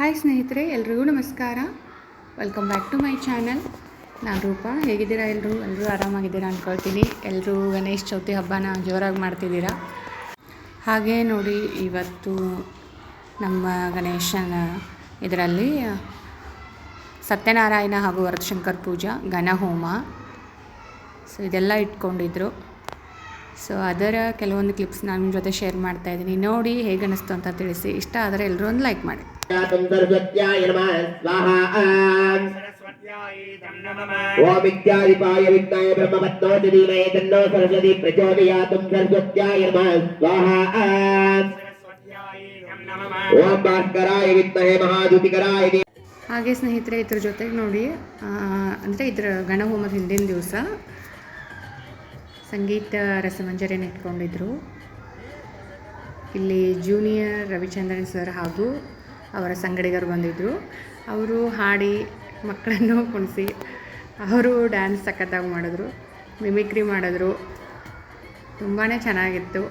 Hi ಸ್ನೇಹಿತರೆ, ಎಲ್ರಿಗೂ ನಮಸ್ಕಾರ. Welcome back to my channel ನಾನು ರೂಪಾ, ಹೇಗಿದ್ದೀರಾ ಎಲ್ಲರೂ ಎಲ್ಲರೂ ಆರಾಮಾಗಿದ್ದೀರಾ ಅಂದ್ಕೊಳ್ತೀನಿ ಎಲ್ಲರೂ ಗಣೇಶ ಚೌತಿ ಹಬ್ಬನ ಜೋರಾಗಿ ಮಾಡ್ತಿದ್ದೀರಾ? ಹಾಗೆ ನೋಡಿ, ಇವತ್ತು ನಮ್ಮ ಗಣೇಶನ ಇದರಲ್ಲಿ ಸತ್ಯನಾರಾಯಣ ಹಾಗೂ ವರದಶಂಕರ್ ಪೂಜಾ ಗಣಹೋಮ ಸೊ ಇದೆಲ್ಲ ಇಟ್ಕೊಂಡಿದ್ರು. ಸೊ ಅದರ ಕೆಲವೊಂದು ಕ್ಲಿಪ್ಸ್ ನಾನು ನಿಮ್ಮ ಜೊತೆ ಶೇರ್ ಮಾಡ್ತಾ ಇದ್ದೀನಿ. ನೋಡಿ ಹೇಗೆ ಅನ್ನಿಸ್ತು ಅಂತ ತಿಳಿಸಿ. ಇಷ್ಟ ಆದರೆ ಎಲ್ಲರೂ ಒಂದು ಲೈಕ್ ಮಾಡಿ. सरस्वत्याय नमः स्वाहा ॐ विद्याधिपाय विद्याय ब्रह्मपत्नोति धीमहि तन्नो सरस्वती प्रचोदयातं सरस्वत्याय नमः स्वाहा ॐ भास्कराय विद्महे महाद्युतिकराय धीमहि ಹಾಗೆ ಸ್ನೇಹಿತರೆ ಇದ್ರ ಜೊತೆಗೆ ನೋಡಿ ಅಂದರೆ ಇದ್ರ ಗಣಹೋಮದ ಹಿಂದಿನ ದಿವಸ ಸಂಗೀತ ರಸಮಂಜರಿನ ಇಟ್ಕೊಂಡಿದ್ರು ಇಲ್ಲಿ ಜೂನಿಯರ್ ರವಿಚಂದ್ರನ್ ಸರ್ ಹಾಗೂ ಅವರ ಸಂಗಡಿಗರು ಬಂದಿದ್ದರು ಅವರು ಹಾಡಿ ಮಕ್ಕಳನ್ನು ಕುಣಿಸಿ ಅವರು ಡ್ಯಾನ್ಸ್ ಸಖತ್ತಾಗಿ ಮಾಡಿದ್ರು. ಮಿಮಿಕ್ರಿ ಮಾಡಿದ್ರು. ತುಂಬಾ ಚೆನ್ನಾಗಿತ್ತು.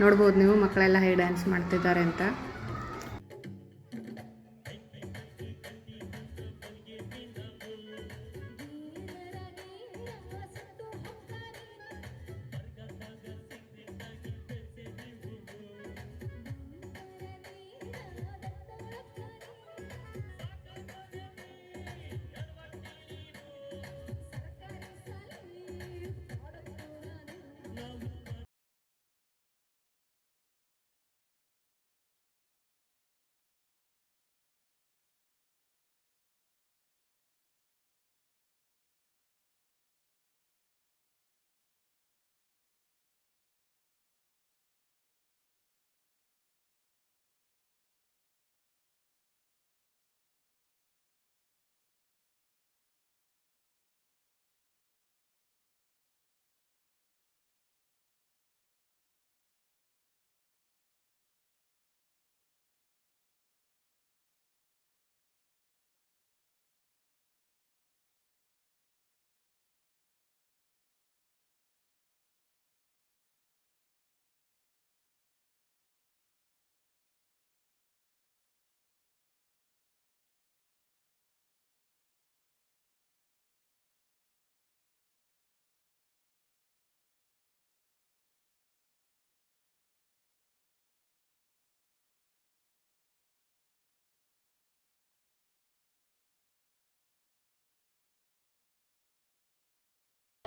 ನೋಡ್ಬೋದು ನೀವು ಮಕ್ಕಳೆಲ್ಲ ಹೇಗೆ ಡ್ಯಾನ್ಸ್ ಮಾಡ್ತಿದ್ದಾರೆ ಅಂತ.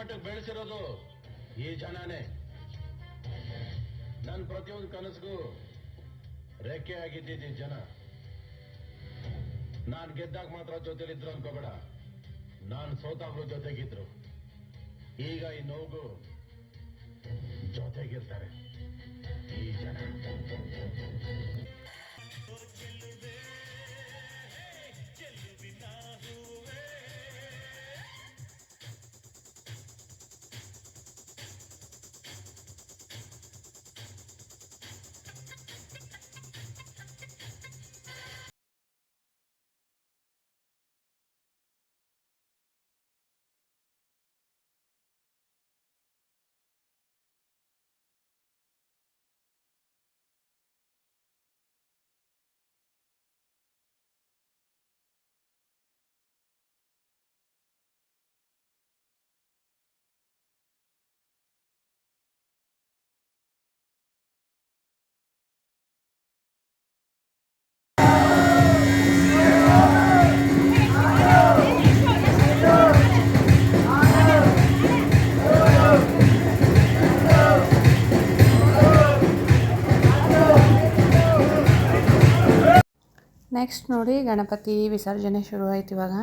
ಬೆಳೆಸಿರೋದು ಈ ಜನನೇ. ನನ್ನ ಪ್ರತಿಯೊಂದು ಕನಸಿಗೂ ರೆಕ್ಕೆ ಆಗಿದ್ದೀನಿ ಜನ. ನಾನು ಗೆದ್ದಾಗ ಮಾತ್ರ ಜೊತೆಲಿದ್ರು ಅನ್ಕೋಬೇಡ. ನಾನು ಸೋತಾಗ್ಲೂ ಜೊತೆಗಿದ್ರು. ಈಗ ಈ ನೋವು ಜೊತೆಗಿರ್ತಾರೆ. ನೆಕ್ಸ್ಟ್ ನೋಡಿ ಗಣಪತಿ ವಿಸರ್ಜನೆ ಶುರು ಆಯ್ತು ಇವಾಗ.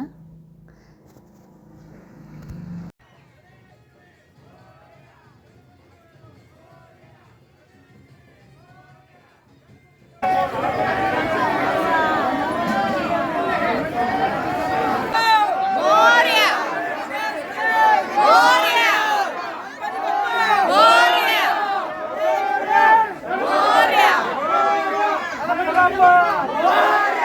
Glória!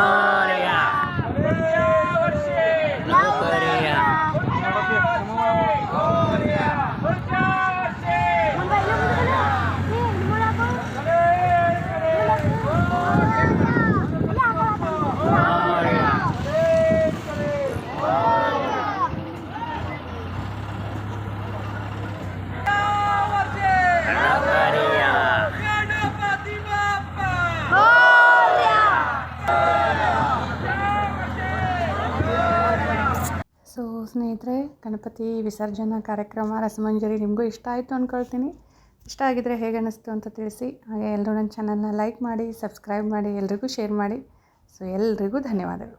아. ಸ್ನೇಹಿತರೆ, ಗಣಪತಿ ವಿಸರ್ಜನಾ ಕಾರ್ಯಕ್ರಮ ರಸಮಂಜರಿ ನಿಮಗೂ ಇಷ್ಟ ಆಯಿತು ಅಂದ್ಕೊಳ್ತೀನಿ ಇಷ್ಟ ಆಗಿದರೆ ಹೇಗೆ ಅನ್ನಿಸ್ತು ಅಂತ ತಿಳಿಸಿ. ಹಾಗೆ ಎಲ್ಲರೂ ನನ್ನ ಚಾನಲ್ನ ಲೈಕ್ ಮಾಡಿ ಸಬ್ಸ್ಕ್ರೈಬ್ ಮಾಡಿ, ಎಲ್ರಿಗೂ ಶೇರ್ ಮಾಡಿ. ಸೊ ಎಲ್ರಿಗೂ ಧನ್ಯವಾದಗಳು.